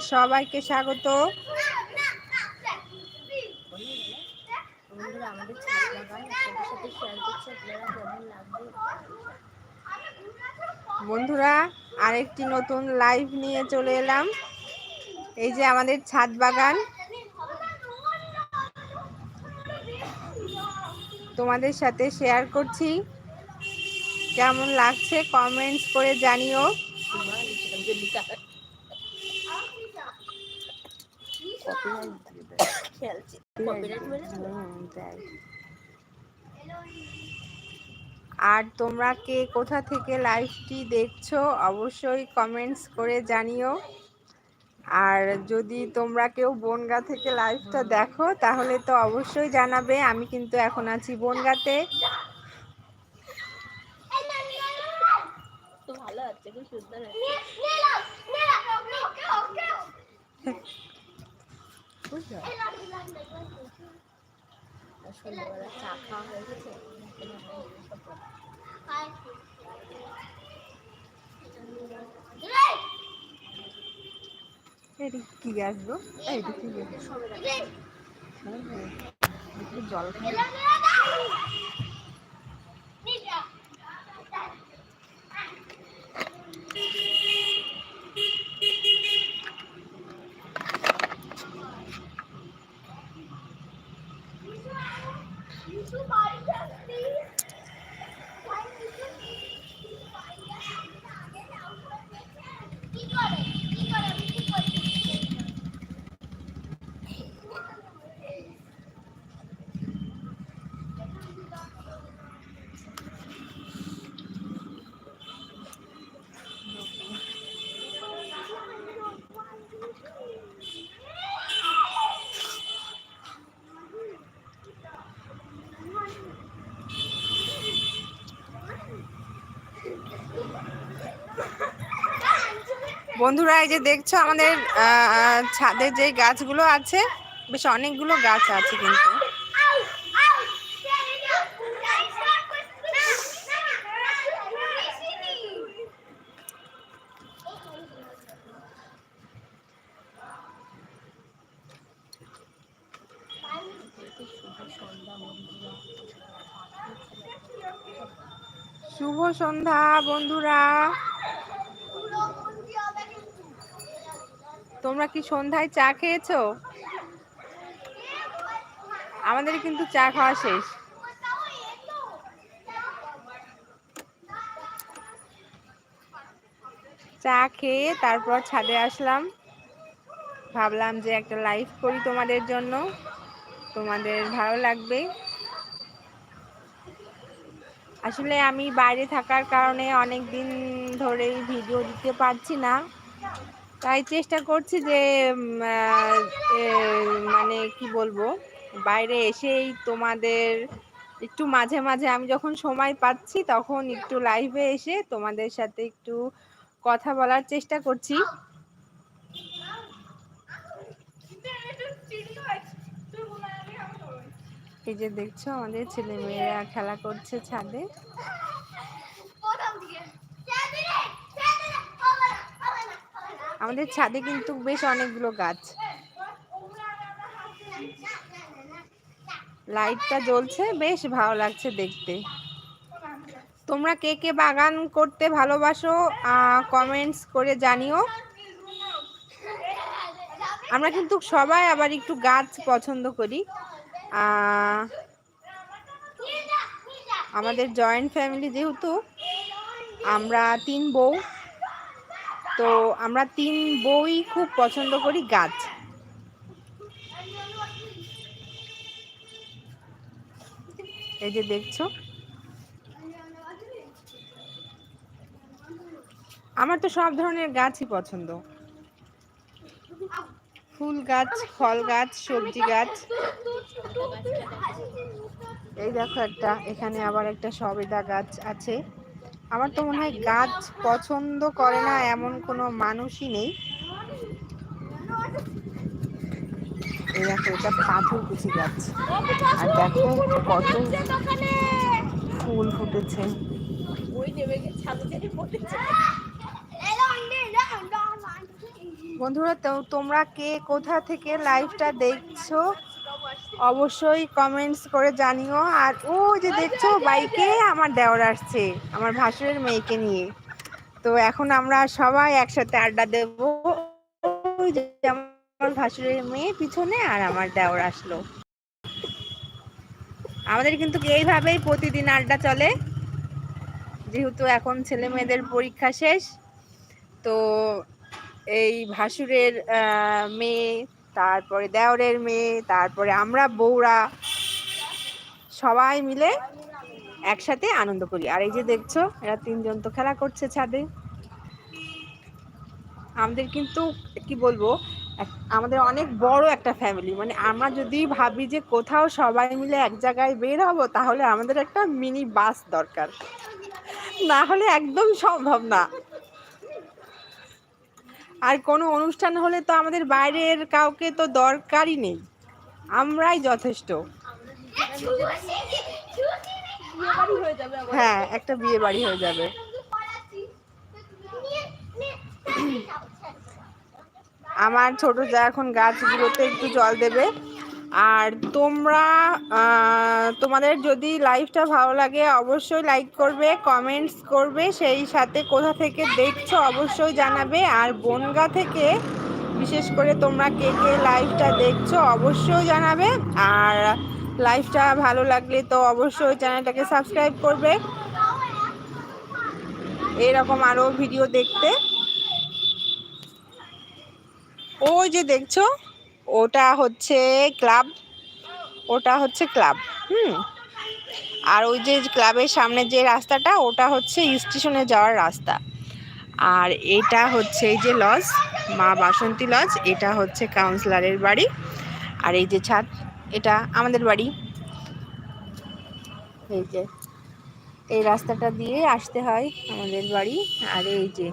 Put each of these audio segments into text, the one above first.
সবাইকে স্বাগত। বন্ধুরা আরেকটি নতুন লাইভ নিয়ে চলে এলাম। এই যে আমাদের ছাদ বাগান। তোমাদের সাথে শেয়ার করছি। কেমন লাগছে? কমেন্টস করে জানিও। আর তোমরা কে কোথা থেকে লাইভটি দেখছ অবশ্যই কমেন্টস করে জানিও আর যদি তোমরা কেউ বনগা থেকে লাইভটা দেখো তাহলে তো অবশ্যই জানাবে আমি কিন্তু এখন আছি বনগাতে ভালো আছে খুব সুন্দর সন্ধ্যাবেলা চা খাওয়া হয়ে গেছে এটা কি গাছ গো? এইটা কি গাছ। জল বন্ধুরা, এই যে দেখছ আমাদের ছাদের যে গাছগুলো আছে, বেশ অনেকগুলো গাছ আছে কিন্তু। শুভ সন্ধ্যা বন্ধুরা। তোমরা কি সন্ধ্যায় চা খেয়েছো? আমাদের কিন্তু চা খাওয়া শেষ। চা খেয়ে তারপর ছাদে আসলাম। ভাবলাম যে একটা লাইভ করি তোমাদের জন্য। তোমাদের ভালো লাগবে। আসলে আমি বাইরে থাকার কারণে অনেক দিন ধরেই ভিডিও দিতে পারছি না। তাই চেষ্টা করছি যে মানে কি বলব, বাইরে এসেই তোমাদের একটু মাঝে মাঝে আমি যখন সময় পাচ্ছি তখন একটু লাইভে এসে তোমাদের সাথে একটু কথা বলার চেষ্টা করছি। এই যে দেখছ, আমাদের ছেলে মেয়েরা খেলা করছে ছাদে। আমাদের ছাদে কিন্তু বেশ অনেকগুলো গাছ। লাইটটা জ্বলছে, বেশ ভালো লাগছে দেখতে। তোমরা কে কে বাগান করতে ভালোবাসো কমেন্টস করে জানিও। আমরা কিন্তু সবাই আবার একটু গাছ পছন্দ করি। আমাদের জয়েন্ট ফ্যামিলি যেহেতু, আমরা তিন বউ। তো আমরা তিন বই খুব পছন্দ করি, গাছ। এই যে দেখছ? আমার তো সব ধরনের গাছই পছন্দ। ফুল গাছ, ফল গাছ, সবজি গাছ। এই দেখো একটা, এখানে আবার একটা সবেদা গাছ আছে। আমার তো মনে হয় গাছ পছন্দ করে না এমন কোনো মানুষই নেই। এই পাথর আর দেখো কত ফুল ফুটেছে। বন্ধুরা তোমরা কে কোথা থেকে লাইভটা দেখছ? অবশ্যই কমেন্টস করে জানিও। আর ও যে দেখছ, বাইকে আমার দেওয়ার আসছে, আমার ভাসুরের মেয়েকে নিয়ে। তো এখন আমরা সবাই একসাথে আড্ডা দেব। আমার ভাসুরের মেয়ে পিছনে আর আমার দেওয়ার আসলো। আমাদের কিন্তু এইভাবেই প্রতিদিন আড্ডা চলে। যেহেতু এখন ছেলে মেয়েদের পরীক্ষা শেষ, তো এই ভাসুরের মেয়ে তারপরে দেওরের মেয়ে, তারপরে আমরা, বউরা, সবাই মিলে একসাথে আনন্দ করি। আর এই যে দেখছ, এরা তিনজন তো খেলা করছে ছাদে। আমাদের কিন্তু, কি বলব আমাদের অনেক বড় একটা ফ্যামিলি মানে আমরা যদি ভাবি যে কোথাও সবাই মিলে এক জায়গায় বের হব, তাহলে আমাদের একটা মিনি বাস দরকার। না হলে একদম সম্ভব না। আর কোনো অনুষ্ঠান হলে তো আমাদের বাইরের কাউকে তো দরকারই নেই। আমরাই যথেষ্ট। হয়ে, একটা বিয়ে বাড়ি হয়ে যাবে। আমার ছোট যা এখন গাছগুলোতে একটু জল দেবে। আর তোমরা তোমাদের যদি লাইভটা ভালো লাগে, অবশ্যই লাইক করবে কমেন্টস করবে, সেই সাথে কোথা থেকে দেখছ অবশ্যই জানাবে। আর বনগা থেকে, বিশেষ করে তোমরা কে কে লাইভটা দেখছ অবশ্যই জানাবে। আর লাইভটা ভালো লাগলে তো অবশ্যই চ্যানেলটাকে সাবস্ক্রাইব করবে। এরকম আরও ভিডিও দেখতে। ওই যে দেখছ? ওটা হচ্ছে ক্লাব, ওটা হচ্ছে ক্লাব, হুম? আর ওই যে ক্লাবের সামনে যে রাস্তাটা, ওটা হচ্ছে স্টেশনে যাওয়ার রাস্তা। আর এটা হচ্ছে এই যে লজ, মা বাসন্তী লজ, এটা হচ্ছে কাউন্সিলরের বাড়ি। আর এই যে ছাদ, এটা আমাদের বাড়ি। এই যে, এই রাস্তাটা দিয়ে আসতে হয় আমাদের বাড়ি। আর এই যে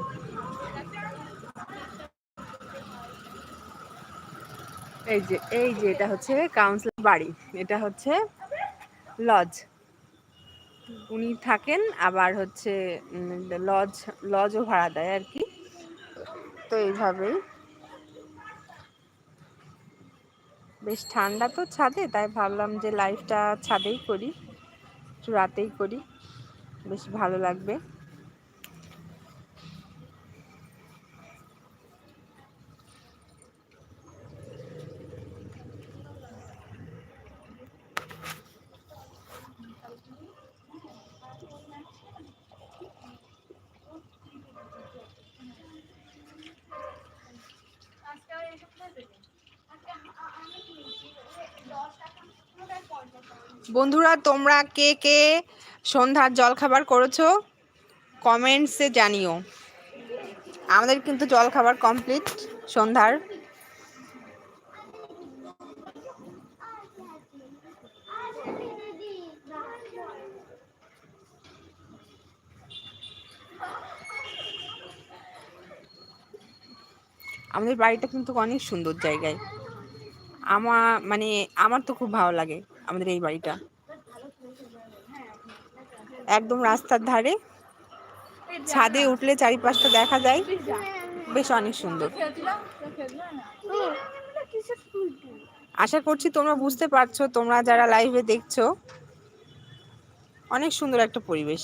এই যে এই যে এটা হচ্ছে কাউন্সিলর বাড়ি। এটা হচ্ছে লজ উনি থাকেন, আবার হচ্ছে লজ লজও ভাড়া দেয় আর কি। তো এইভাবেই। বেশ ঠান্ডা তো ছাদে, তাই ভাবলাম যে লাইফটা ছাদেই করি রাতেই করি। বেশ ভালো লাগবে। বন্ধুরা, তোমরা কে কে সন্ধ্যার জলখাবার করেছ? কমেন্টসে জানিও। আমাদের কিন্তু জলখাবার কমপ্লিট সন্ধ্যার। আমাদের বাড়িটা কিন্তু অনেক সুন্দর জায়গায়। আমার মানে আমার তো খুব ভালো লাগে। আমাদের এই বাড়িটা। একদম রাস্তার ধারে। ছাদে উঠলে চারিপাশটা দেখা যায়। বেশ অনেক সুন্দর। আশা করছি তোমরা বুঝতে পারছ, তোমরা যারা লাইভে দেখছ, অনেক সুন্দর একটা পরিবেশ।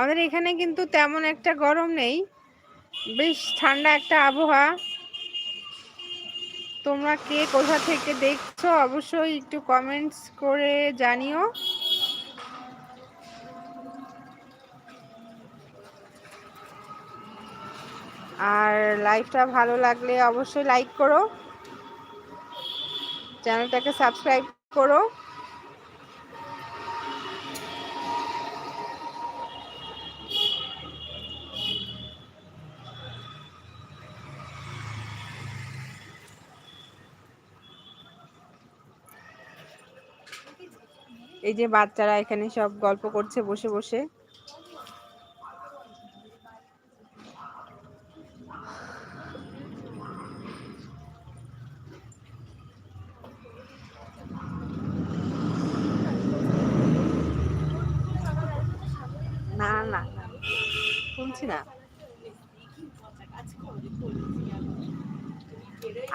আমাদের এখানে কিন্তু তেমন একটা গরম নেই। বেশ ঠান্ডা একটা আবহাওয়া। তোমরা কে কোথা থেকে দেখছ অবশ্যই একটু কমেন্টস করে জানিও। আর লাইভটা ভালো লাগলে অবশ্যই লাইক করো। চ্যানেলটাকে সাবস্ক্রাইব করো। এই যে বাচ্চারা এখানে সব গল্প করছে বসে বসে। না না শুনছি না।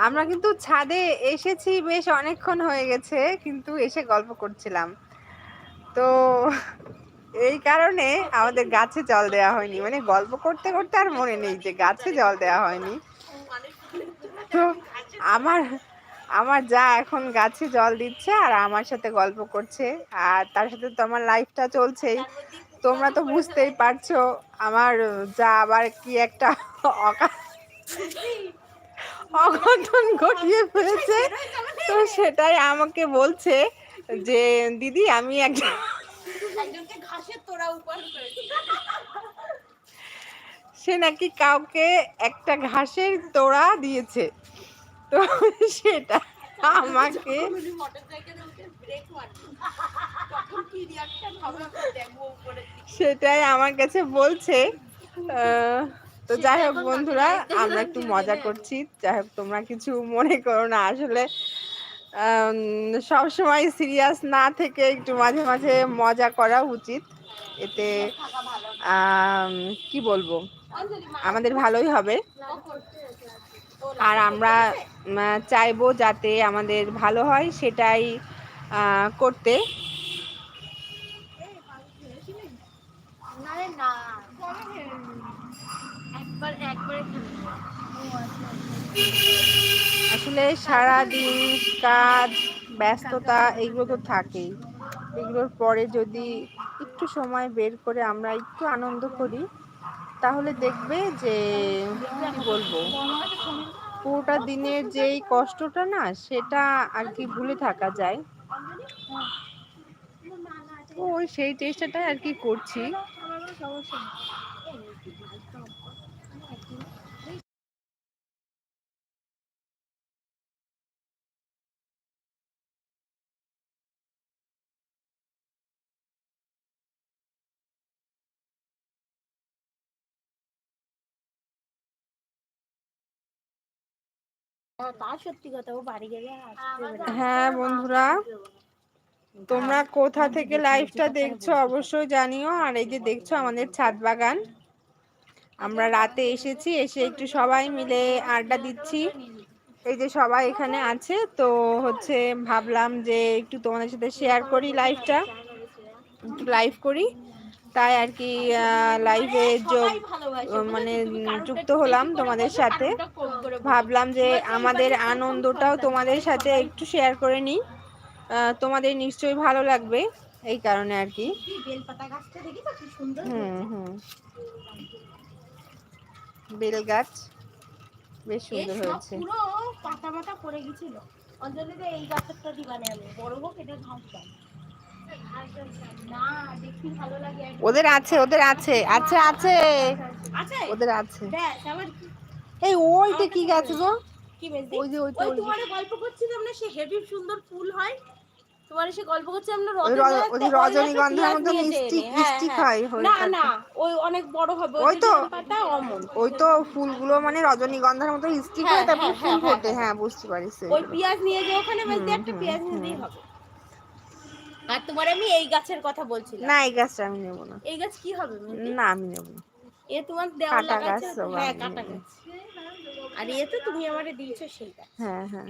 আমরা কিন্তু ছাদে এসেছি বেশ অনেকক্ষণ হয়ে গেছে, কিন্তু এসে গল্প করছিলাম। তো এই কারণে আমাদের গাছে জল দেওয়া হয়নি। মানে গল্প করতে করতে আর মনে নেই যে গাছে জল দেওয়া হয়নি। তো আমার আমার যা এখন গাছে জল দিচ্ছে আর আমার সাথে গল্প করছে। আর তার সাথে তো আমার লাইফটা চলছেই। তোমরা তো বুঝতেই পারছ আমার যা আবার কি একটা অঘটন ঘটিয়ে ফেলেছে। তো সেটাই আমাকে বলছে। যে দিদি আমি উপহার সে নাকি কাউকে একটা ঘাসের তোড়া দিয়েছে। তো সেটা আমাকে সেটাই আমার কাছে বলছে তো যাই হোক বন্ধুরা আমরা একটু মজা করছি। যাই হোক তোমরা কিছু মনে করো না। আসলে সব সময় সিরিয়াস না থেকে একটু মাঝে মাঝে মজা করা উচিত। এতে কি বলব? আমাদের ভালোই হবে। আর আমরা চাইব যাতে আমাদের ভালো হয় সেটাই করতে। না। রে একবার আসলে সারাদিন কাজ ব্যস্ততা এগুলো তো থাকেই। এগুলোর পরে যদি একটু সময় বের করে আমরা একটু আনন্দ করি তাহলে দেখবে যে কি বলব? পুরোটা দিনের যেই কষ্টটা না সেটা আর কি ভুলে থাকা যায়। তো ওই সেই চেষ্টাটাই আর কি করছি। তা সত্যি কথা ও বাড়ি গেলে আর আসতে পারে না। হ্যাঁ বন্ধুরা তোমরা কোথা থেকে লাইভটা দেখছ অবশ্যই জানিও। আর এই যে দেখছ আমাদের ছাদ বাগান। আমরা রাতে এসেছি এসে একটু সবাই মিলে আড্ডা দিচ্ছি। এই যে সবাই এখানে আছে তো হচ্ছে ভাবলাম যে একটু তোমাদের সাথে শেয়ার করি লাইভটা একটু লাইভ করি। তাই আর কি লাইভে যোগ মানে যুক্ত হলাম তোমাদের সাথে। ভাবলাম যে আমাদের আনন্দটাও তোমাদের সাথে একটু শেয়ার করে নিই। তোমাদের নিশ্চয়ই ভালো লাগবে এই কারণে আর কি। হুম হুম। বেল গাছ বেশ সুন্দর হয়েছে। পুরো পাতা মাতা পড়ে গেছিল। অঞ্জলিতে এই গাছেরটা দিবানে আমি। বড় হোক এটা ঘাস না ওদের আছে ওদের আছে আছে আছে। ওদের আছে। এই ওইটা কি গাছ গো? ওই যে ওই। তোমার গল্প করছিলাম না সে হেভি সুন্দর ফুল হয়। তোমার সে গল্প করছিলাম না ওই র- ওই যে রজনীগন্ধার মতো মিষ্টি মিষ্টি খায় হ্যাঁ, না না ওই অনেক বড় হবে। ওই তো। পাতা অমন। ওই তো ফুলগুলো মানে রজনীগন্ধার মতো স্টিক হ্যাঁ, তারপর হ্যাঁ, ফুল হ্যাঁ, ফোটে। হ্যাঁ। হ্যাঁ বুঝতে পারিস ওই পেঁয়াজ নিয়ে যে ওখানে বলতে একটা পেঁয়াজ। নিলেই হবে। আর তোমার আমি এই গাছের কথা বলছিলাম। না এই গাছটা আমি নেব না। এই গাছ কি হবে না আমি নেব না। এ তোমার দেওয়াল কাটা গাছ হ্যাঁ কাটা গাছ। আর এ তো তুমি আমারে দিয়েছ সেইটা হ্যাঁ হ্যাঁ।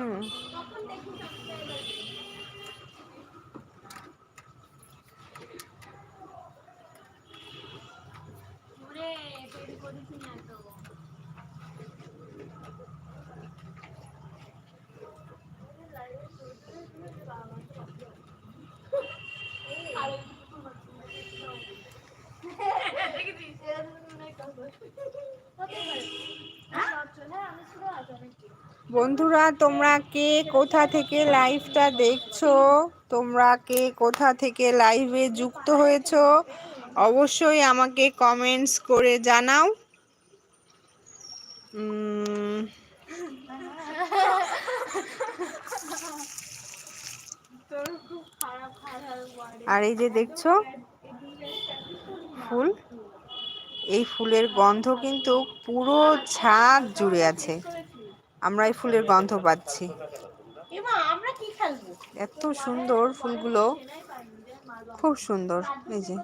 嗯。বন্ধুরা, তোমরা কে কোথা থেকে লাইভটা দেখছ? তোমরা কে কোথা থেকে লাইভে যুক্ত হয়েছো? অবশ্যই আমাকে কমেন্টস করে জানাও। আর এই যে দেখছ, ফুল? এই ফুলের গন্ধ কিন্তু পুরো ছাদ জুড়ে আছে। আমরা এই ফুলের গন্ধ পাচ্ছি। এত সুন্দর ফুলগুলো। খুব সুন্দর এই যে।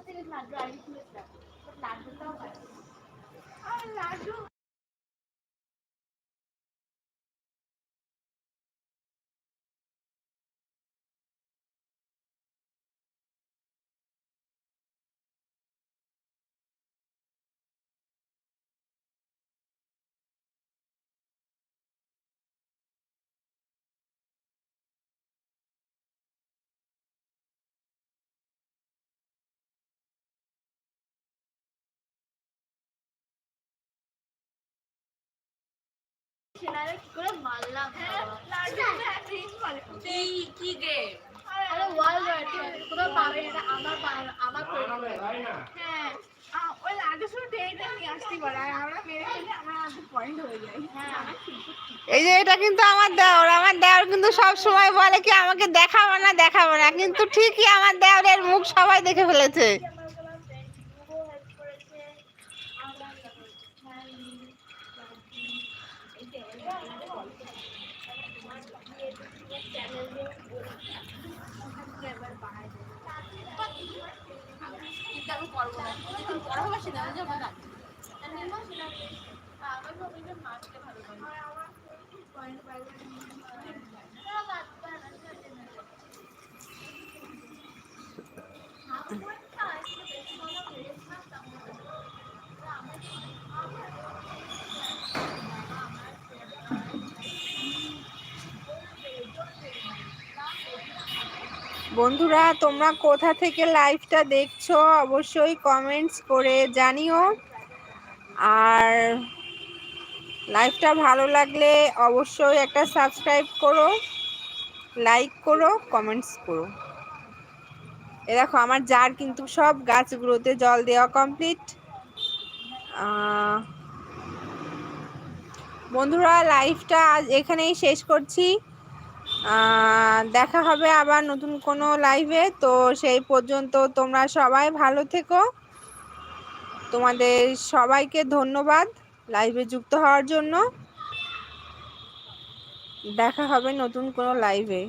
সেনারে কি করে মারলাম লাড্ডুটা ড্রিঙ্ক করে এই কি গেম আরে ওয়াল রয়েছে পাবে এটা? আমার আমার করে হ্যাঁ ওই লাড্ডু শুধু এইটা নিয়ে আসতে পারে আর আমরা মেরে ফেলে আমরা পয়েন্ট হয়ে যাই হ্যাঁ। এই যে এটা কিন্তু আমার দেওর আমার দেওর কিন্তু সব সময় বলে কি আমাকে দেখাবো না দেখাবো না কিন্তু ঠিকই আমার দেওরের মুখ সবাই দেখে ফেলেছে আমার কোনো ফ্রেন্ড খুবও হেল্প করেছে আমরা হ্যাঁ এই যে এটা আমাদের গল্প তোমার চ্যানেল দিয়ে এবার বাড়াই দেবো কিন্তু আমি করব না যেদিন বড় হবে সেদিন আমি যাব না আমার সবাইকে মাছকে ভালো লাগে আমার পয়েন্ট পাইবে না বাদ দাও না বন্ধুরা, তোমরা কোথা থেকে লাইভটা দেখছ অবশ্যই কমেন্টস করে জানিও। আর লাইভটা ভালো লাগলে অবশ্যই একটা সাবস্ক্রাইব করো লাইক করো কমেন্টস করো। এ দেখো, আমার জার কিন্তু সব গাছগুলোতে জল দেওয়া কমপ্লিট বন্ধুরা লাইভটা আজ এখানেই শেষ করছি। দেখা হবে আবার নতুন কোনো লাইভে তো সেই পর্যন্ত তোমরা সবাই ভালো থেকো। তোমাদের সবাইকে ধন্যবাদ লাইভে যুক্ত হওয়ার জন্য। দেখা হবে নতুন কোনো লাইভে